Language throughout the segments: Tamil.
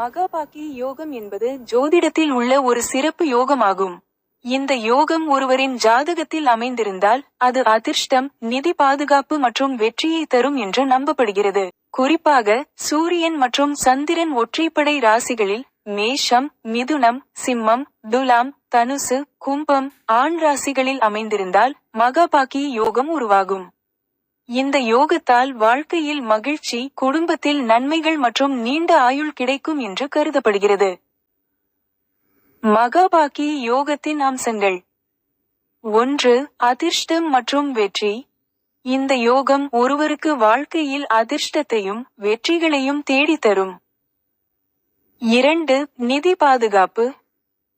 மகாபாக்கிய யோகம் என்பது ஜோதிடத்தில் உள்ள ஒரு சிறப்பு யோகமாகும். இந்த யோகம் ஒருவரின் ஜாதகத்தில் அமைந்திருந்தால் அது அதிர்ஷ்டம் நிதி பாதுகாப்பு மற்றும் வெற்றியை தரும் என்று நம்பப்படுகிறது. குறிப்பாக சூரியன் மற்றும் சந்திரன் ஒற்றைப்படை ராசிகளில் மேஷம் மிதுனம் சிம்மம் துலாம் தனுசு கும்பம் ஆண் ராசிகளில் அமைந்திருந்தால் மகாபாக்கிய யோகம் உருவாகும். இந்த யோகத்தால் வாழ்க்கையில் மகிழ்ச்சி குடும்பத்தில் நன்மைகள் மற்றும் நீண்ட ஆயுள் கிடைக்கும் என்று கருதப்படுகிறது. மகாபாக்கி யோகத்தின் அம்சங்கள் ஒன்று அதிர்ஷ்டம் மற்றும் வெற்றி. இந்த யோகம் ஒருவருக்கு வாழ்க்கையில் அதிர்ஷ்டத்தையும் வெற்றிகளையும் தேடித் தரும் இரண்டு நிதி பாதுகாப்பு.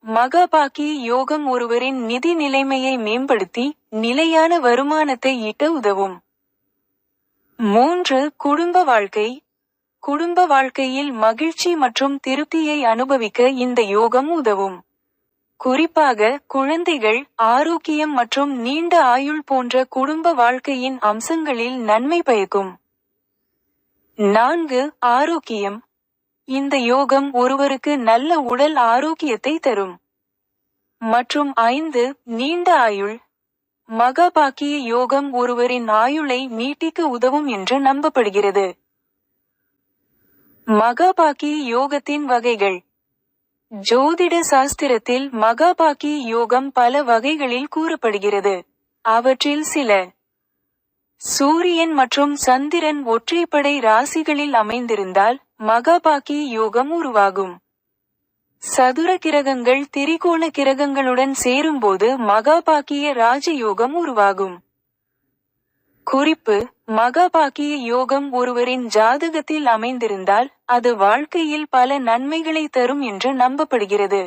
மகாபாக்கி யோகம் ஒருவரின் நிதி நிலைமையை மேம்படுத்தி நிலையான வருமானத்தை ஈட்ட உதவும். மூன்று குடும்ப வாழ்க்கை. குடும்ப வாழ்க்கையில் மகிழ்ச்சி மற்றும் திருப்தியை அனுபவிக்க இந்த யோகம் உதவும். குறிப்பாக குழந்தைகள் ஆரோக்கியம் மற்றும் நீண்ட ஆயுள் போன்ற குடும்ப வாழ்க்கையின் அம்சங்களில் நன்மை பயக்கும். நான்கு ஆரோக்கியம். இந்த யோகம் ஒருவருக்கு நல்ல உடல் ஆரோக்கியத்தை தரும். மற்றும் ஐந்து நீண்ட ஆயுள். மகாபாக்கிய யோகம் ஒருவரின் ஆயுளை நீட்டிக்க உதவும் என்று நம்பப்படுகிறது. மகாபாக்கிய யோகத்தின் வகைகள். ஜோதிட சாஸ்திரத்தில் மகாபாக்கி யோகம் பல வகைகளில் கூறப்படுகிறது. அவற்றில் சில சூரியன் மற்றும் சந்திரன் ஒற்றைப்படை ராசிகளில் அமைந்திருந்தால் மகாபாக்கிய யோகம் உருவாகும். சதுர கிரகங்கள் திரிகோண கிரகங்களுடன் சேரும்போது மகாபாக்கிய ராஜயோகம் உருவாகும். குறிப்பு மகாபாக்கிய யோகம் ஒருவரின் ஜாதகத்தில் அமைந்திருந்தால் அது வாழ்க்கையில் பல நன்மைகளை தரும் என்று நம்பப்படுகிறது.